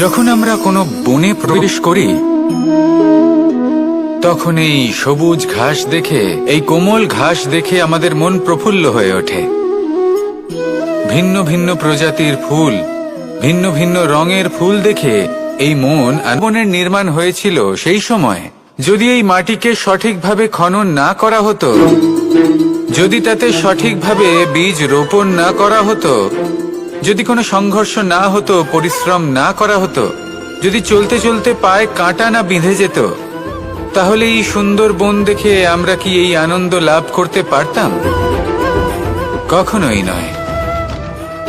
যখন আমরা কোনো বনে প্রবেশ করি, তখন এই সবুজ ঘাস দেখে, এই কোমল ঘাস দেখে আমাদের মন প্রফুল্ল হয়ে ওঠে। ভিন্ন ভিন্ন প্রজাতির ফুল, ভিন্ন ভিন্ন রঙের ফুল দেখে এই মন আর বনের নির্মাণ হয়েছিল সেই সময়। যদি এই মাটিকে সঠিকভাবে খনন না করা হতো, যদি তাতে সঠিকভাবে বীজ রোপণ না করা হতো যদি কোনো সংঘর্ষ না হতো, পরিশ্রম না করা হতো, যদি চলতে চলতে পায়ে কাঁটা না বিঁধে যেত, তাহলে এই সুন্দর বন দেখে আমরা কি এই আনন্দ লাভ করতে পারতাম? কখনোই নয়।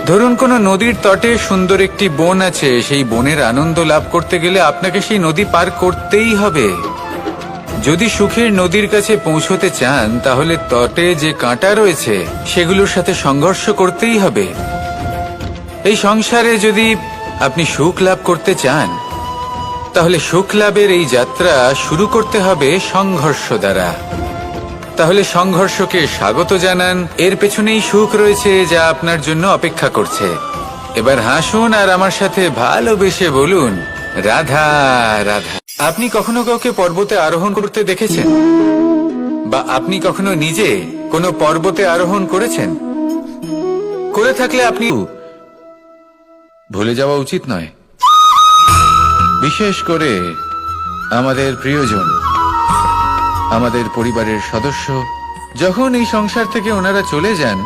ধরুন কোনো নদীর তটে সুন্দর একটি বন আছে, সেই বনের আনন্দ লাভ করতে গেলে আপনাকে সেই নদী পার করতেই হবে। যদি সুখের নদীর কাছে পৌঁছতে চান, তাহলে তটে যে কাঁটা রয়েছে, সেগুলোর সাথে সংঘর্ষ করতেই হবে। এই সংসারে যদি আপনি সুখ লাভ করতে চান, তাহলে সুখ লাভের এই যাত্রা শুরু করতে হবে সংঘর্ষ দ্বারা। তাহলে সংঘর্ষকে স্বাগত জানান। এর পেছনেই সুখ রয়েছে যা আপনার জন্য অপেক্ষা করছে। এবার হাসুন আর আমার সাথে ভালোবেসে বলুন, রাধা রাধা। আপনি কখনো কাউকে পর্বতে আরোহণ করতে দেখেছেন? বা আপনি কখনো নিজে কোনো পর্বতে আরোহণ করেছেন? করে থাকলে আপনি ভুলে যাওয়া উচিত নয়। বিশেষ করে আমাদের প্রিয়জন, আমাদের পরিবারের সদস্য, যখন এই সংসার থেকে ওনারা চলে যান,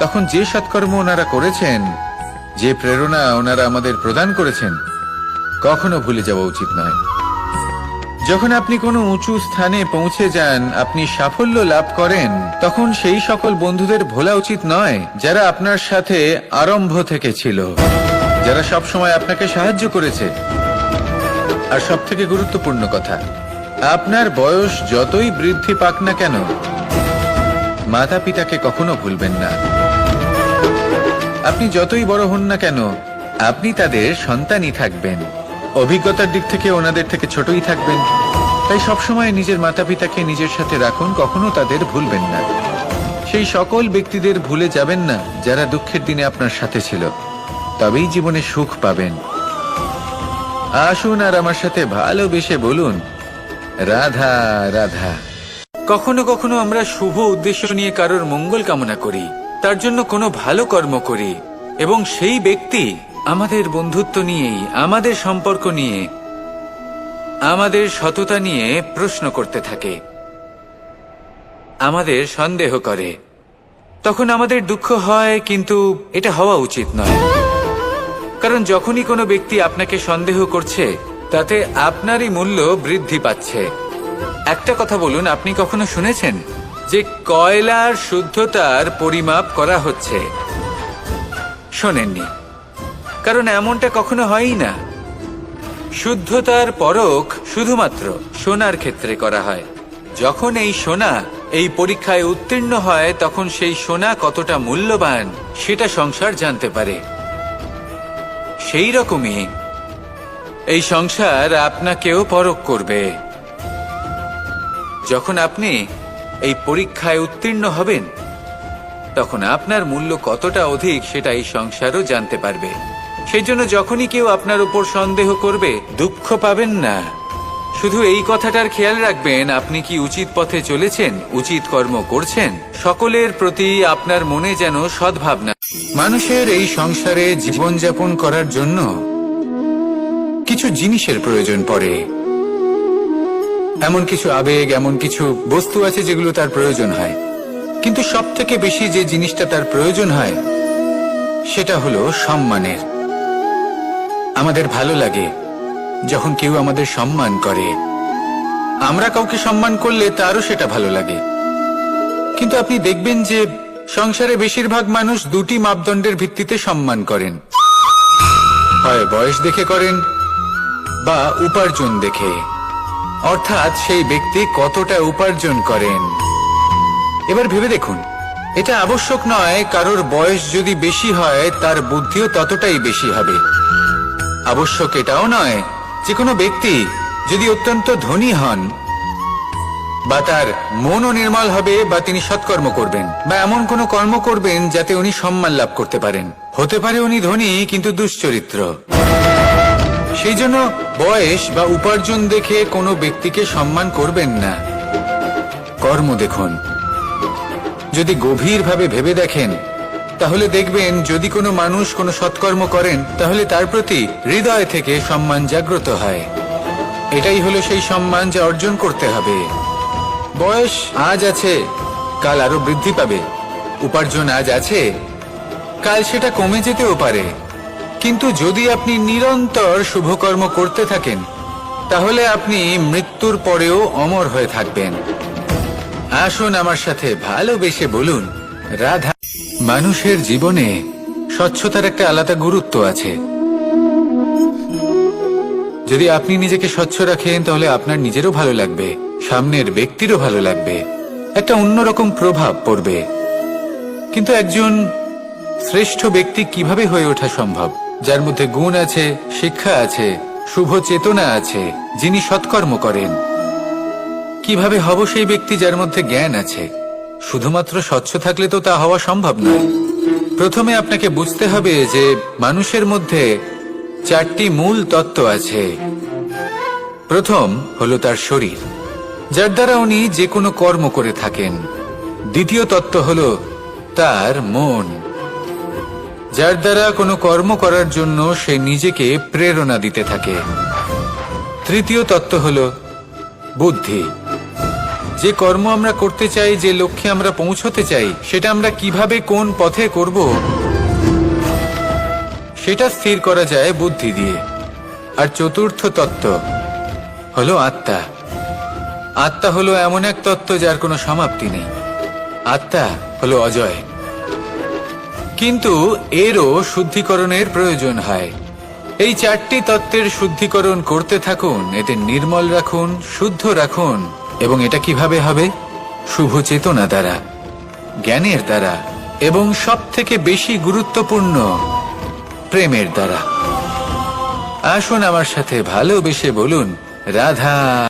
তখন যে সৎকর্ম ওনারা করেছেন, যে প্রেরণা ওনারা আমাদের প্রদান করেছেন, কখনো ভুলে যাওয়া উচিত নয়। যখন আপনি কোনো উঁচু স্থানে পৌঁছে যান, আপনি সাফল্য লাভ করেন, তখন সেই সকল বন্ধুদের ভোলা উচিত নয়, যারা আপনার সাথে আরম্ভ থেকে ছিল। যারা সব সময় আপনাকে সাহায্য করেছে। আর সব থেকে গুরুত্বপূর্ণ কথা, আপনার বয়স যতই বৃদ্ধি পাক না কেন মাতা পিতাকে কখনো ভুলবেন না। আপনি যতই বড় হন না কেন, আপনি তাদের সন্তানই থাকবেন। অভিজ্ঞতার দিক থেকে ওনাদের থেকে ছোটই থাকবেন। তাই সবসময় নিজের মাতা পিতাকে নিজের সাথে রাখুন, কখনো তাদের ভুলবেন না। সেই সকল ব্যক্তিদের ভুলে যাবেন না যারা দুঃখের দিনে আপনার সাথে ছিল। তবেই জীবনে সুখ পাবেন। আসুন আর আমার সাথে ভালোবেসে বলুন, রাধা রাধা। কখনো কখনো আমরা শুভ উদ্দেশ্য নিয়ে কারোর মঙ্গল কামনা করি, তার জন্য কোনো ভালো কর্ম করি, এবং সেই ব্যক্তি আমাদের বন্ধুত্ব নিয়েই, আমাদের সম্পর্ক নিয়ে, আমাদের সততা নিয়ে প্রশ্ন করতে থাকে, আমাদের সন্দেহ করে। তখন আমাদের দুঃখ হয়, কিন্তু এটা হওয়া উচিত নয়। কারণ যখনই কোনো ব্যক্তি আপনাকে সন্দেহ করছে, তাতে আপনারই মূল্য বৃদ্ধি পাচ্ছে। একটা কথা বলুন, আপনি কখনো শুনেছেন যে কয়লার শুদ্ধতার পরিমাপ করা হচ্ছে? শোনেননি। কারণ এমনটা কখনো হয়ই না। শুদ্ধতার পরখ শুধুমাত্র সোনার ক্ষেত্রে করা হয়। যখন এই সোনা এই পরীক্ষায় উত্তীর্ণ হয়, তখন সেই সোনা কতটা মূল্যবান, সেটা সংসার জানতে পারে। সেই রকমই। এই সংসার আপনাকেও পরখ করবে। যখন আপনি এই পরীক্ষায় উত্তীর্ণ হবেন, তখন আপনার মূল্য কতটা অধিক সেটা এই সংসারও জানতে পারবে। সেই জন্য যখনই কেউ আপনার উপর সন্দেহ করবে, দুঃখ পাবেন না। শুধু এই কথাটার খেয়াল রাখবেন, আপনি কি উচিত পথে চলেছেন, উচিত কর্ম করছেন? সকলের প্রতি আপনার মনে যেন সদ্ভাবনা মানুষের এই সংসারে জীবনযাপন করার জন্য কিছু জিনিসের প্রয়োজন পড়ে। এমন কিছু আবেগ, এমন কিছু বস্তু আছে যেগুলো তার প্রয়োজন হয়। কিন্তু সব থেকে বেশি যে জিনিসটা তার প্রয়োজন হয়, সেটা হলো সম্মানের। আমাদের ভালো লাগে যখন কেউ আমাদের সম্মান করে। আমরা কাউকে সম্মান করলে তারও সেটা ভালো লাগে। কিন্তু আপনি দেখবেন যে সংসারে বেশিরভাগ মানুষ দুটি মাপদণ্ডের ভিত্তিতে সম্মান করেন। হয় বয়স দেখে করেন, বা উপার্জন দেখে। অর্থাৎ সেই ব্যক্তি কতটা উপার্জন করেন। এবার ভেবে দেখুন, এটা আবশ্যক নয় কারোর বয়স যদি বেশি হয়, তার বুদ্ধিও ততটাই বেশি হবে। আবশ্যক এটাও নয় যে কোনো ব্যক্তি যদি অত্যন্ত ধনী হন বা তার মনও নির্মল হবে বা তিনি সৎকর্ম করবেন, বা এমন কোনো কর্ম করবেন যাতে উনি সম্মান লাভ করতে পারেন। হতে পারে উনি ধনী, কিন্তু দুশ্চরিত্র। সেই জন্য বয়স বা উপার্জন দেখে কোনো ব্যক্তিকে সম্মান করবেন না। কর্ম দেখুন। যদি গভীরভাবে ভেবে দেখেন, তাহলে দেখবেন যদি কোনো মানুষ কোনো সৎকর্ম করেন, তাহলে তার প্রতি হৃদয় থেকে সম্মান জাগ্রত হয়। এটাই হলো সেই সম্মান যা অর্জন করতে হবে। বয়স আজ আছে, কাল আরও বৃদ্ধি পাবে। উপার্জন আজ আছে, কাল সেটা কমে যেতেও পারে। কিন্তু যদি আপনি নিরন্তর শুভকর্ম করতে থাকেন, তাহলে আপনি মৃত্যুর পরেও অমর হয়ে থাকবেন। আসুন আমার সাথে ভালোবেসে বলুন, রাধা মানুষের জীবনে স্বচ্ছতার একটা আলাদা গুরুত্ব আছে। যদি আপনি নিজেকে স্বচ্ছ রাখেন, তাহলে আপনার নিজেরও ভালো লাগবে। সামনের ব্যক্তিরও ভালো লাগবে। একটা অন্যরকম প্রভাব পড়বে। কিন্তু একজন শ্রেষ্ঠ ব্যক্তি কীভাবে হয়ে ওঠা সম্ভব? যার মধ্যে গুণ আছে, শিক্ষা আছে, শুভ চেতনা আছে, যিনি সৎকর্ম করেন। কীভাবে হব সেই ব্যক্তি যার মধ্যে জ্ঞান আছে? শুধুমাত্র স্বচ্ছ থাকলে তো তা হওয়া সম্ভব নয়। প্রথমে আপনাকে বুঝতে হবে যে মানুষের মধ্যে চারটি মূল তত্ত্ব আছে। প্রথম হলো তার শরীর। যার দ্বারা উনি যে কোনো কর্ম করে থাকেন। দ্বিতীয় তত্ত্ব হল তার মন। যার দ্বারা কোনো কর্ম করার জন্য সে নিজেকে প্রেরণা দিতে থাকে। তৃতীয় তত্ত্ব হল বুদ্ধি। যে কর্ম আমরা করতে চাই, যে লক্ষ্যে আমরা পৌঁছতে চাই, সেটা আমরা কীভাবে কোন পথে করব, সেটা স্থির করা যায় বুদ্ধি দিয়ে। আর চতুর্থ তত্ত্ব হলো আত্মা। আত্মা হলো এমন এক তত্ত্ব যার কোনো সমাপ্তি নেই। আত্মা হলো অজয়। কিন্তু এরও শুদ্ধিকরণের প্রয়োজন হয়। এই চারটি তত্ত্বের শুদ্ধিকরণ করতে থাকুন, এতে নির্মল রাখুন, শুদ্ধ রাখুন, এবং এটা কীভাবে হবে? শুভ চেতনা দ্বারা, জ্ঞানের দ্বারা, এবং সব থেকে বেশি গুরুত্বপূর্ণ, প্রেমের দ্বারা। আসুন আমার সাথে ভালোবেসে বলুন, রাধা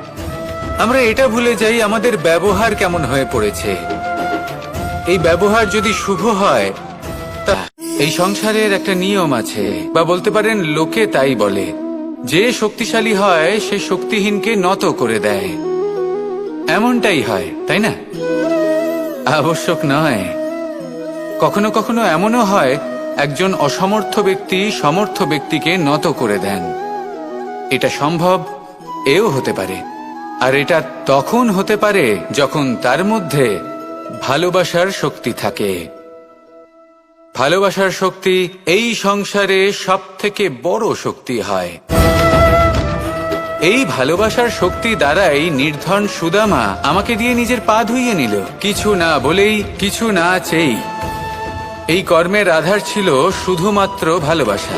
আমরা এটা ভুলে যাই আমাদের ব্যবহার কেমন হয়ে পড়েছে। এই ব্যবহার যদি শুভ হয়, তা এই সংসারের একটা নিয়ম আছে, বা বলতে পারেন লোকে তাই বলে, যে শক্তিশালী হয়, সে শক্তিহীনকে নত করে দেয়। এমনটাই হয়, তাই না? আবশ্যক নয়। কখনো কখনো এমনও হয়, একজন অসমর্থ ব্যক্তি সমর্থ ব্যক্তিকে নত করে দেন। এটা সম্ভব, এও হতে পারে। আর এটা তখন হতে পারে যখন তার মধ্যে ভালোবাসার শক্তি থাকে। ভালোবাসার শক্তি এই সংসারে সব থেকে বড় শক্তি হয়। এই ভালোবাসার শক্তি দ্বারাই নির্ধন সুদামা আমাকে দিয়ে নিজের পা ধুইয়ে নিল। কিছু না বলেই, কিছু না চেই এই কর্মের আধার ছিল শুধুমাত্র ভালোবাসা।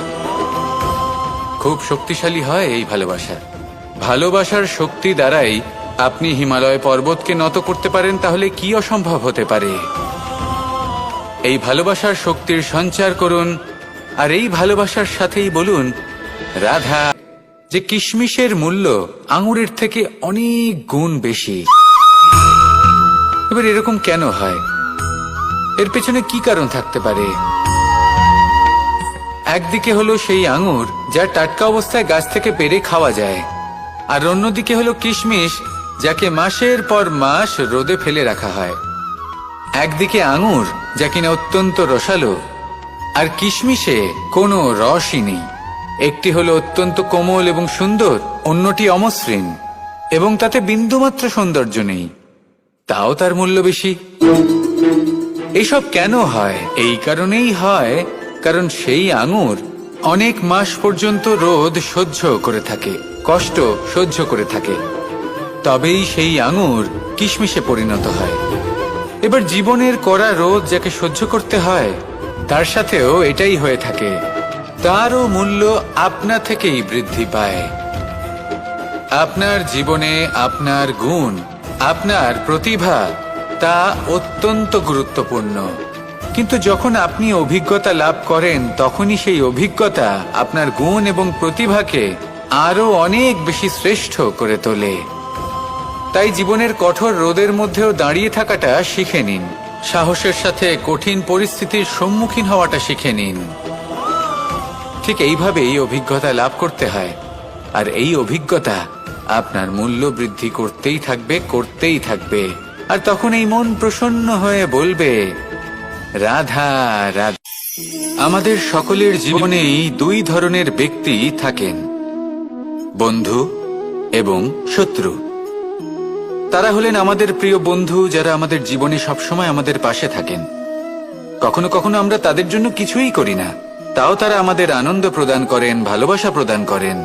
খুব শক্তিশালী হয় এই ভালোবাসা। ভালোবাসার শক্তি দ্বারাই আপনি হিমালয় পর্বতকে নত করতে পারেন, তাহলে কি অসম্ভব হতে পারে? এই ভালোবাসার শক্তির সঞ্চার করুন, আর এই ভালোবাসার সাথেই বলুন, রাধা, যে কিশমিশের মূল্য আঙুরের থেকে অনেক গুণ বেশি। এবার এরকম কেন হয়? এর পেছনে কি কারণ থাকতে পারে? একদিকে হলো সেই আঙুর যা টাটকা অবস্থায় গাছ থেকে পেরে খাওয়া যায় আর অন্যদিকে হলো কিশমিশ, যাকে মাসের পর মাস রোদে ফেলে রাখা হয়। একদিকে আঙুর, যা কিনা অত্যন্ত রসালো, আর কিশমিশে কোনো রসই নেই। একটি হলো অত্যন্ত কোমল এবং সুন্দর, অন্যটি অমসৃণ, এবং তাতে বিন্দুমাত্র সৌন্দর্য নেই। তাও তার মূল্য বেশি। এইসব কেন হয়? এই কারণেই হয়, কারণ সেই আঙুর অনেক মাস পর্যন্ত রোদ সহ্য করে থাকে। কষ্ট সহ্য করে থাকে। তবেই সেই আঙুর কিশমিশে পরিণত হয়। এবার জীবনের কড়া রোদ যাকে সহ্য করতে হয়, তার সাথেও এটাই হয়ে থাকে। তারও মূল্য আপনা থেকেই বৃদ্ধি পায়। আপনার জীবনে আপনার গুণ, আপনার প্রতিভা, তা অত্যন্ত গুরুত্বপূর্ণ। কিন্তু যখন আপনি অভিজ্ঞতা লাভ করেন, তখনই সেই অভিজ্ঞতা আপনার গুণ এবং প্রতিভাকে আরও অনেক বেশি শ্রেষ্ঠ করে তোলে। তাই জীবনের কঠোর রোদের মধ্যেও দাঁড়িয়ে থাকাটা শিখে নিন। সাহসের সাথে কঠিন পরিস্থিতির সম্মুখীন হওয়াটা শিখে নিন। ঠিক এইভাবেই অভিজ্ঞতা লাভ করতে হয়। আর এই অভিজ্ঞতা আপনার মূল্য বৃদ্ধি করতেই থাকবে করতেই থাকবে। আর তখন এই মন প্রসন্ন হয়ে বলবে, রাধা রাধা। আমাদের সকলের জীবনেই দুই ধরনের ব্যক্তি থাকেন। বন্ধু এবং শত্রু। তারা হলেন আমাদের প্রিয় বন্ধু যারা আমাদের জীবনে সবসময় আমাদের পাশে থাকেন। কখনো কখনো আমরা তাদের জন্য কিছুই করি না, তাও তারা আমাদের আনন্দ প্রদান করেন, ভালোবাসা প্রদান করেন।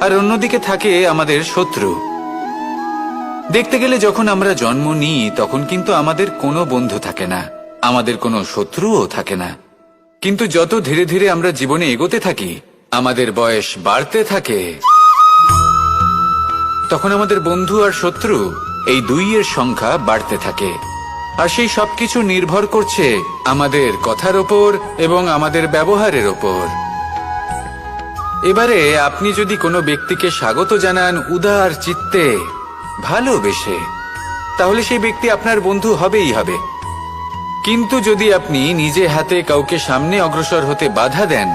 আর অন্যদিকে থাকে আমাদের শত্রু। দেখতে গেলে যখন আমরা জন্ম নিই, তখন কিন্তু আমাদের কোনো বন্ধু থাকে না, আমাদের কোনো শত্রুও থাকে না। কিন্তু যত ধীরে ধীরে আমরা জীবনে এগোতে থাকি, আমাদের বয়স বাড়তে থাকে। তখন আমাদের বন্ধু আর শত্রু এই দুইয়ের সংখ্যা বাড়তে থাকে। আর সেই সবকিছু নির্ভর করছে আমাদের কথার ওপর এবং আমাদের ব্যবহারের ওপর। এবারে আপনি যদি কোনো ব্যক্তিকে স্বাগত জানান উদার চিত্তে, ভালোবেসে, তাহলে সেই ব্যক্তি আপনার বন্ধু হবেই হবে। কিন্তু যদি আপনি নিজে হাতে কাউকে সামনে অগ্রসর হতে বাধা দেন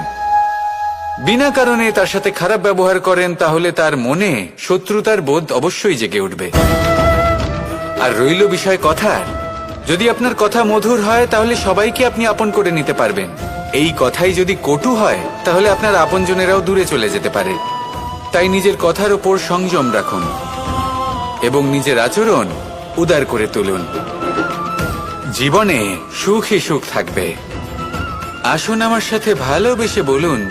বিনা কারণে তার সাথে খারাপ ব্যবহার করেন, তাহলে তার মনে শত্রুতার বোধ অবশ্যই জেগে উঠবে। আর রইল বিষয় কথার। যদি আপনার কথা মধুর হয়, তাহলে সবাইকে আপনি আপন করে নিতে পারবেন। এই কথাই যদি কটু হয়, তাহলে আপনার আপনজনেরাও দূরে চলে যেতে পারে। তাই নিজের কথার ওপর সংযম রাখুন এবং নিজের আচরণ উদার করে তুলুন। জীবনে সুখী সুখ থাকবে। আসুন আমার সাথে ভালোবেসে বলুন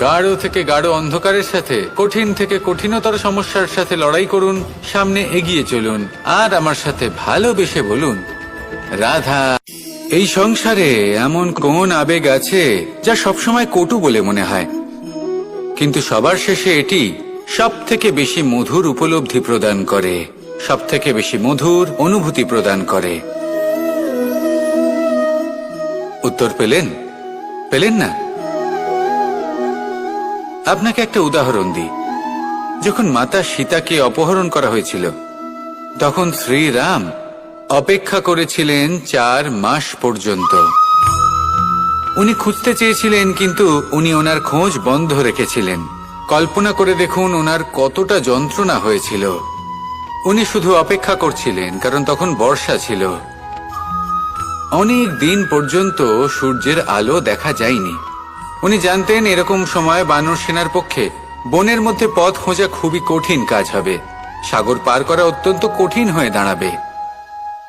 গাঢ় থেকে গাঢ় অন্ধকারের সাথে, কঠিন থেকে কঠিনতর সমস্যার সাথে লড়াই করুন, সামনে এগিয়ে চলুন, আর আমার সাথে ভালোবেসে বলুন, রাধা। এই সংসারে এমন কোন আবেগ আছে যা সবসময় কটু বলে মনে হয়? কিন্তু সবার শেষে এটি সব থেকে বেশি মধুর উপলব্ধি প্রদান করে সব থেকে বেশি মধুর অনুভূতি প্রদান করে। উত্তর পেলেন? পেলেন না? আপনাকে একটা উদাহরণ দিই। যখন মাতা সীতাকে অপহরণ করা হয়েছিল, তখন শ্রীরাম অপেক্ষা করেছিলেন চার মাস পর্যন্ত। উনি খুঁজতে চেয়েছিলেন, কিন্তু উনি ওনার খোঁজ বন্ধ রেখেছিলেন। কল্পনা করে দেখুন ওনার কতটা যন্ত্রণা হয়েছিল। উনি শুধু অপেক্ষা করছিলেন, কারণ তখন বর্ষা ছিল। অনেক দিন পর্যন্ত সূর্যের আলো দেখা যায়নি। উনি জানতেন এরকম সময় বানর সেনার পক্ষে বনের মধ্যে পথ খোঁজা খুবই কঠিন কাজ হবে। সাগর পার করা অত্যন্ত কঠিন হয়ে দাঁড়াবে।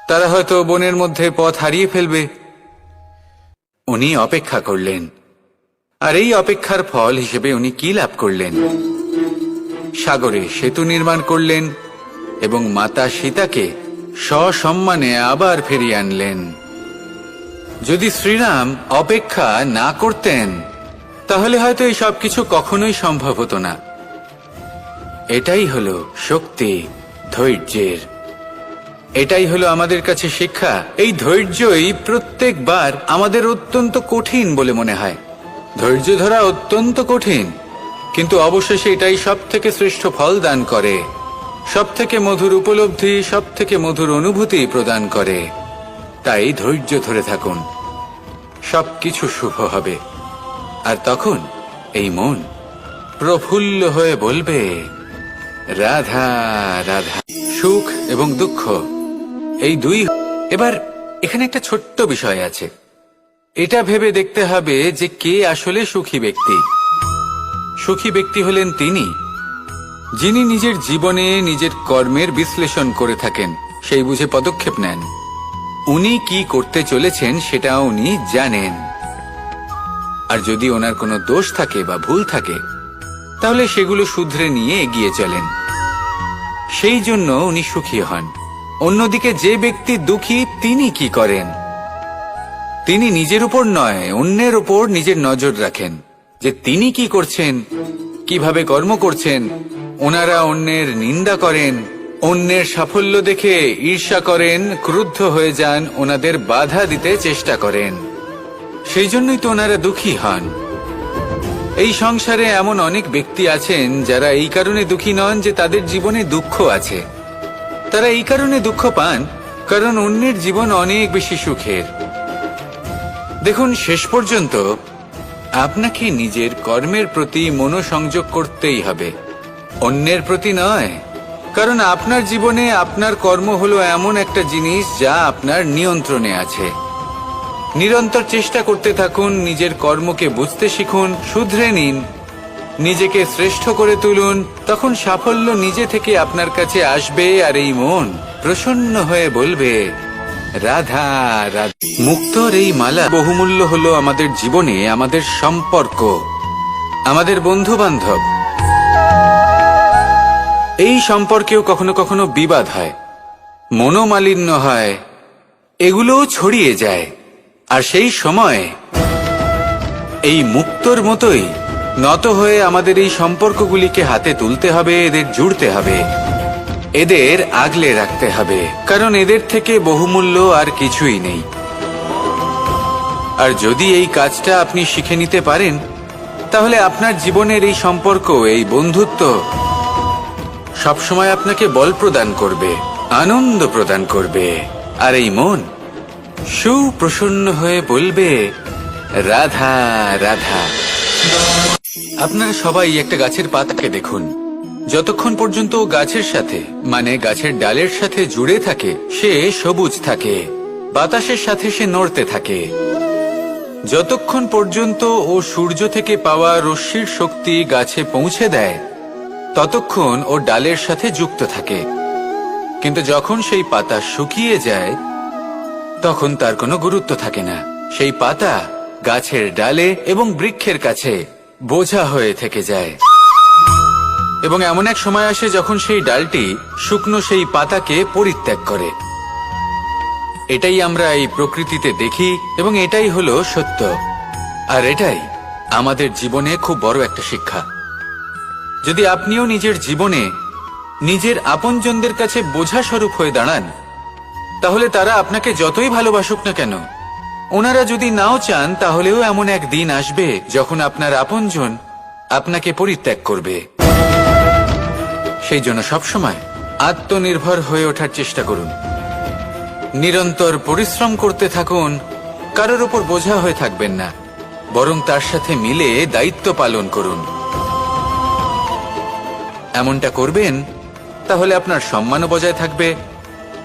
তারা হয়তো বনের মধ্যে পথ হারিয়ে ফেলবে। উনি অপেক্ষা করলেন। আর এই অপেক্ষার ফল হিসেবে উনি কি লাভ করলেন? সাগরে সেতু নির্মাণ করলেন এবং মাতা সীতাকে সসম্মানে আবার ফিরিয়ে আনলেন। যদি শ্রীরাম অপেক্ষা না করতেন তাহলে হয়তো এই সবকিছু কখনোই সম্ভব হতো না। এটাই হলো শক্তি, ধৈর্যের। এটাই হলো আমাদের কাছে শিক্ষা। এই ধৈর্যই প্রত্যেকবার আমাদের অত্যন্ত কঠিন বলে মনে হয়। ধৈর্য ধরা অত্যন্ত কঠিন, কিন্তু অবশেষে এটাই সব থেকে শ্রেষ্ঠ ফল দান করে। সব থেকে মধুর উপলব্ধি সব থেকে মধুর অনুভূতি প্রদান করে। তাই ধৈর্য ধরে থাকুন। সবকিছু শুভ হবে। আর তখন এই মন প্রফুল্ল হয়ে বলবে, রাধা রাধা। সুখ এবং দুঃখ, এই দুই এবার এখানে একটা ছোট্ট বিষয় আছে। এটা ভেবে দেখতে হবে যে কে আসলে সুখী ব্যক্তি। সুখী ব্যক্তি হলেন তিনি, যিনি নিজের জীবনে নিজের কর্মের বিশ্লেষণ করে থাকেন, সেই বুঝে পদক্ষেপ নেন। উনি কি করতে চলেছেন সেটা উনি জানেন। আর যদি ওনার কোনো দোষ থাকে বা ভুল থাকে, তাহলে সেগুলো শুধরে নিয়ে এগিয়ে চলেন। সেই জন্য উনি সুখী হন। অন্যদিকে যে ব্যক্তি দুঃখী, তিনি কি করেন? তিনি নিজের উপর নয়, অন্যের উপর নিজের নজর রাখেন যে তিনি কি করছেন, কীভাবে কর্ম করছেন, ওনারা অন্যের নিন্দা করেন, অন্যের সাফল্য দেখে ঈর্ষা করেন, ক্রুদ্ধ হয়ে যান, ওনাদের বাধা দিতে চেষ্টা করেন। সেই জন্যই তো ওনারা দুঃখী হন। এই সংসারে এমন অনেক ব্যক্তি আছেন যারা এই কারণে দুঃখী নন যে তাদের জীবনে দুঃখ আছে। তারা এই কারণে দুঃখ পান, কারণ অন্যের জীবন অনেক বেশি সুখের। দেখুন, শেষ পর্যন্ত আপনাকে নিজের কর্মের প্রতি মনোসংযোগ করতেই হবে। অন্যের প্রতি নয়, কারণ আপনার জীবনে আপনার কর্ম হলো এমন একটা জিনিস যা আপনার নিয়ন্ত্রণে আছে। নিরন্তর চেষ্টা করতে থাকুন, নিজের কর্মকে বুঝতে শিখুন, শুধরে নিন, নিজেকে শ্রেষ্ঠ করে তুলুন, তখন সাফল্য নিজে থেকে আপনার কাছে আসবে আর এই মন প্রসন্ন হয়ে বলবে, রাধা রাধা। মুক্তর এই মালা বহুমূল্য হলো আমাদের জীবনে, আমাদের সম্পর্ক, আমাদের বন্ধু বান্ধব এই সম্পর্কেও কখনো কখনো বিবাদ হয়, মনোমালিন্য হয়, এগুলোও ছড়িয়ে যায়। আর সেই সময় এই মুক্তর মতোই নত হয়ে আমাদের এই সম্পর্কগুলিকে হাতে তুলতে হবে, এদের জুড়তে হবে, এদের আগলে রাখতে হবে, কারণ এদের থেকে বহুমূল্য আর কিছুই নেই। আর যদি এই কাজটা আপনি শিখে নিতে পারেন, তাহলে আপনার জীবনের এই সম্পর্ক, এই বন্ধুত্ব সবসময় আপনাকে বল প্রদান করবে, আনন্দ প্রদান করবে, আর এই মন সুপ্রসন্ন হয়ে বলবে, রাধা রাধা। আপনারা সবাই একটা গাছের পাতাকে দেখুন। যতক্ষণ পর্যন্ত গাছের সাথে মানে গাছের ডালের সাথে জুড়ে থাকে, সে সবুজ থাকে। বাতাসের সাথে সে নড়তে থাকে। যতক্ষণ পর্যন্ত ও সূর্য থেকে পাওয়া রশ্মির শক্তি গাছে পৌঁছে দেয়, ততক্ষণ ও ডালের সাথে যুক্ত থাকে। কিন্তু যখন সেই পাতা শুকিয়ে যায় তখন তার কোনো গুরুত্ব থাকে না। সেই পাতা গাছের ডালে এবং বৃক্ষের কাছে বোঝা হয়ে থেকে যায়। এবং এমন এক সময় আসে যখন সেই ডালটি শুকনো সেই পাতাকে পরিত্যাগ করে। এটাই আমরা এই প্রকৃতিতে দেখি এবং এটাই হলো সত্য। আর এটাই আমাদের জীবনে খুব বড় একটা শিক্ষা। যদি আপনিও নিজের জীবনে নিজের আপনজনদের কাছে বোঝা স্বরূপ হয়ে দাঁড়ান তাহলে তারা আপনাকে যতই ভালোবাসুক না কেন, ওনারা যদি নাও চান, তাহলেও এমন এক দিন আসবে যখন আপনার আপনজন আপনাকে পরিত্যাগ করবে। সেই জন্য সবসময় আত্মনির্ভর হয়ে ওঠার চেষ্টা করুন। নিরন্তর পরিশ্রম করতে থাকুন, কারোর উপর বোঝা হয়ে থাকবেন না, বরং তার সাথে মিলে দায়িত্ব পালন করুন। এমনটা করবেন, তাহলে আপনার সম্মানও বজায় থাকবে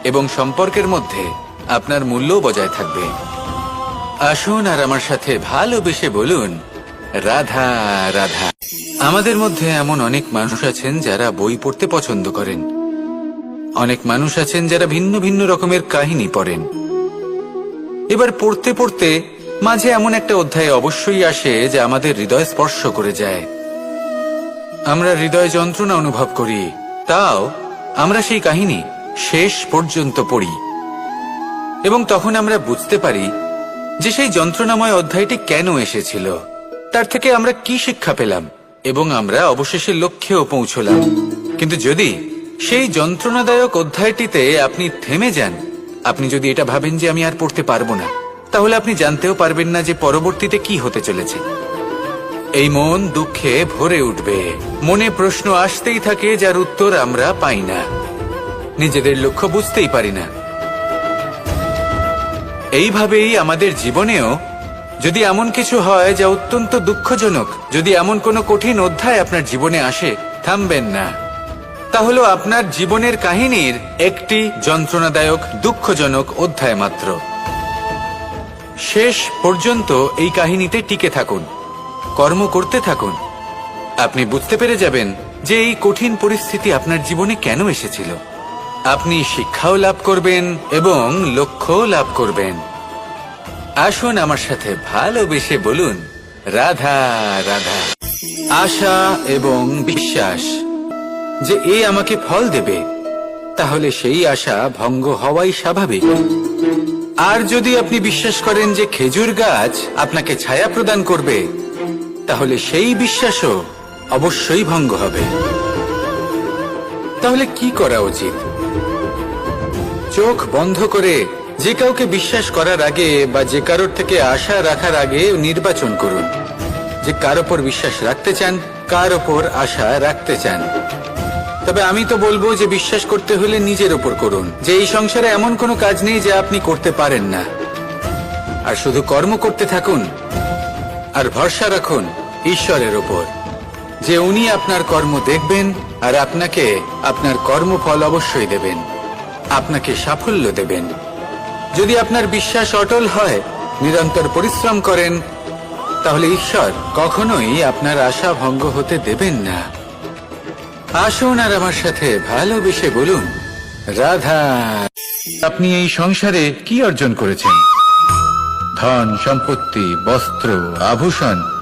এবং সম্পর্কের মধ্যে আপনার মূল্যও বজায় থাকবে। আসুন আর আমার সাথে ভালোবেসে বলুন, রাধা রাধা। আমাদের মধ্যে এমন অনেক মানুষ আছেন যারা বই পড়তে পছন্দ করেন। অনেক মানুষ আছেন যারা ভিন্ন ভিন্ন রকমের কাহিনী পড়েন। এবার পড়তে পড়তে মাঝে এমন একটা অধ্যায় অবশ্যই আসে যা আমাদের হৃদয় স্পর্শ করে যায়। আমরা হৃদয় যন্ত্রণা অনুভব করি, তাও আমরা সেই কাহিনী শেষ পর্যন্ত পড়ি। এবং তখন আমরা বুঝতে পারি যে সেই যন্ত্রণাময় অধ্যায়টি কেন এসেছিল, তার থেকে আমরা কি শিক্ষা পেলাম, এবং আমরা অবশেষে লক্ষ্যেও পৌঁছলাম। কিন্তু যদি সেই যন্ত্রণাদায়ক অধ্যায়টিতে আপনি থেমে যান, আপনি যদি এটা ভাবেন যে আমি আর পড়তে পারব না, তাহলে আপনি জানতেও পারবেন না যে পরবর্তীতে কি হতে চলেছে। এই মন দুঃখে ভরে উঠবে। মনে প্রশ্ন আসতেই থাকে, যার উত্তর আমরা পাই না। নিজেদের লক্ষ্য বুঝতেই পারি না। এইভাবেই আমাদের জীবনেও যদি এমন কিছু হয় যা অত্যন্ত দুঃখজনক, যদি এমন কোনো কঠিন অধ্যায় আপনার জীবনে আসে, থামবেন না। তাহলে আপনার জীবনের কাহিনীর একটি যন্ত্রণাদায়ক, দুঃখজনক অধ্যায় মাত্র। শেষ পর্যন্ত এই কাহিনীতে টিকে থাকুন, কর্ম করতে থাকুন। আপনি বুঝতে পেরে যাবেন যে এই কঠিন পরিস্থিতি আপনার জীবনে কেন এসেছিল। আপনি শিক্ষাও লাভ করবেন এবং লক্ষ্যও লাভ করবেন। আসুন আমার সাথে ভালোবেসে বলুন, রাধা রাধা। আশা এবং বিশ্বাস যে এ আমাকে ফল দেবে, তাহলে সেই আশা ভঙ্গ হওয়াই স্বাভাবিক। আর যদি আপনি বিশ্বাস করেন যে খেজুর গাছ আপনাকে ছায়া প্রদান করবে, তাহলে সেই বিশ্বাসও অবশ্যই ভঙ্গ হবে। তাহলে কি করা উচিত? চোখ বন্ধ করে যে কাউকে বিশ্বাস করার আগে বা যে কারোর থেকে আশা রাখার আগে নির্বাচন করুন। যে কার ওপর বিশ্বাস রাখতে চান, কার ওপর আশা রাখতে চান। তবে আমি তো বলব যে বিশ্বাস করতে হলে নিজের ওপর করুন, যে এই সংসারে এমন কোনো কাজ নেই যা আপনি করতে পারেন না। আর শুধু কর্ম করতে থাকুন, আর ভরসা রাখুন ঈশ্বরের ওপর। যে উনি আপনার কর্ম দেখবেন আর আপনাকে আপনার কর্মফল অবশ্যই দেবেন। আপনাকে সাফল্য দেবেন। যদি আপনার বিশ্বাস অটল হয়, নিরন্তর পরিশ্রম করেন, তাহলে ঈশ্বর কখনোই আপনার আশা ভঙ্গ হতে দেবেন না। আসুন আর আমার সাথে ভালোবেসে বলুন, রাধা, আপনি এই সংসারে কি অর্জন করেছেন? ধন, সম্পত্তি, বস্ত্র, আভূষণ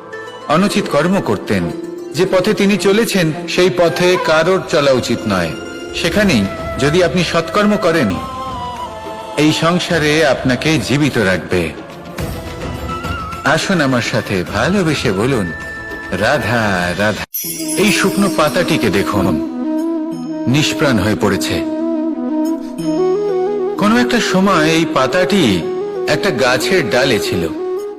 অনুচিত কর্ম করতেন। যে পথে তিনি চলেছেন, সেই পথে কারোর চলা উচিত নয়। সেখানেই যদি আপনি সৎকর্ম করেন, এই সংসারে আপনাকে জীবিত রাখবে। আসুন আমার সাথে ভালোবেসে বলুন, রাধা রাধা। এই শুকনো পাতাটিকে দেখুন। নিষ্প্রাণ হয়ে পড়েছে। কোনো একটা সময় এই পাতাটি একটা গাছের ডালে ছিল।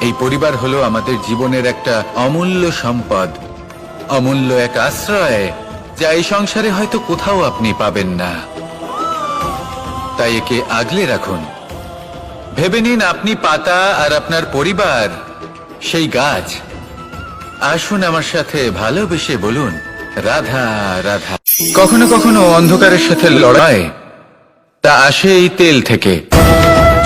এই পরিবার হলো আমাদের জীবনের একটা অমূল্য সম্পদ, অমূল্য এক আশ্রয়, যা এই সংসারে হয়তো কোথাও আপনি পাবেন না। তাই একে আগলে রাখুন। ভেবে নিন আপনি পাতা আর আপনার পরিবার, সেই গাছ। আসুন আমার সাথে ভালোবেসে বলুন, রাধা রাধা। কখনো কখনো অন্ধকারের সাথে লড়াই, তা আসে এই তেল থেকে।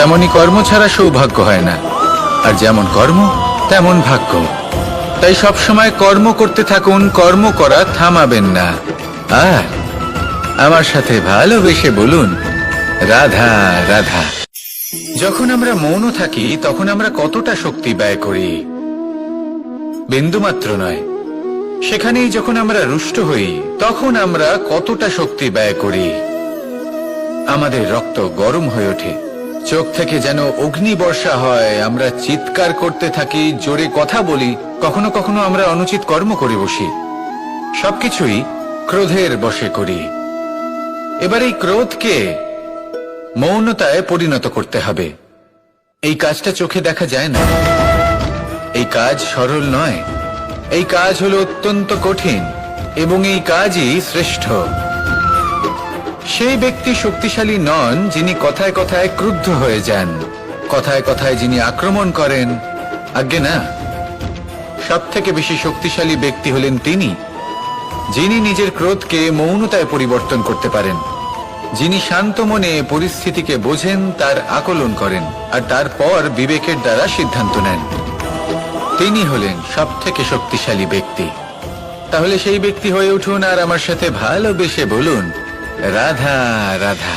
তেমনি কর্ম ছাড়া সৌভাগ্য হয় না। আর যেমন কর্ম, তেমন ভাগ্য। তাই সব সময় কর্ম করতে থাকুন, কর্ম করা থামাবেন না। আর আমার সাথে ভালোবেসে বলুন, রাধা রাধা। যখন আমরা মৌন থাকি, তখন আমরা কতটা শক্তি ব্যয় করি? বিন্দুমাত্র নয়। সেখানেই যখন আমরা রুষ্ট হই, তখন আমরা কতটা শক্তি ব্যয় করি? আমাদের রক্ত গরম হয়ে ওঠে। চোখ থেকে যেন অগ্নি বর্ষা হয়, আমরা চিৎকার করতে থাকি, জোরে কথা বলি, কখনো কখনো আমরা অনুচিত কর্ম করে বসি। সবকিছুই ক্রোধের বশে করি। এবার এই ক্রোধকে মৌনতায় পরিণত করতে হবে। এই কাজটা চোখে দেখা যায় না। এই কাজ সরল নয়। এই কাজ হলো অত্যন্ত কঠিন এবং এই কাজই শ্রেষ্ঠ। সেই ব্যক্তি শক্তিশালী নন যিনি কথায় কথায় ক্রুদ্ধ হয়ে যান। কথায় কথায় যিনি আক্রমণ করেন। আজ্ঞে না। সব থেকে বেশি শক্তিশালী ব্যক্তি হলেন তিনি, যিনি নিজের ক্রোধকে মৌনতায় পরিবর্তন করতে পারেন। যিনি শান্ত মনে পরিস্থিতিকে বোঝেন, তার আকলন করেন, আর তারপর বিবেকের দ্বারা সিদ্ধান্ত নেন। তিনি হলেন সব থেকে শক্তিশালী ব্যক্তি। তাহলে সেই ব্যক্তি হয়ে উঠুন আর আমার সাথে ভালোবেসে বলুন রাধা রাধা।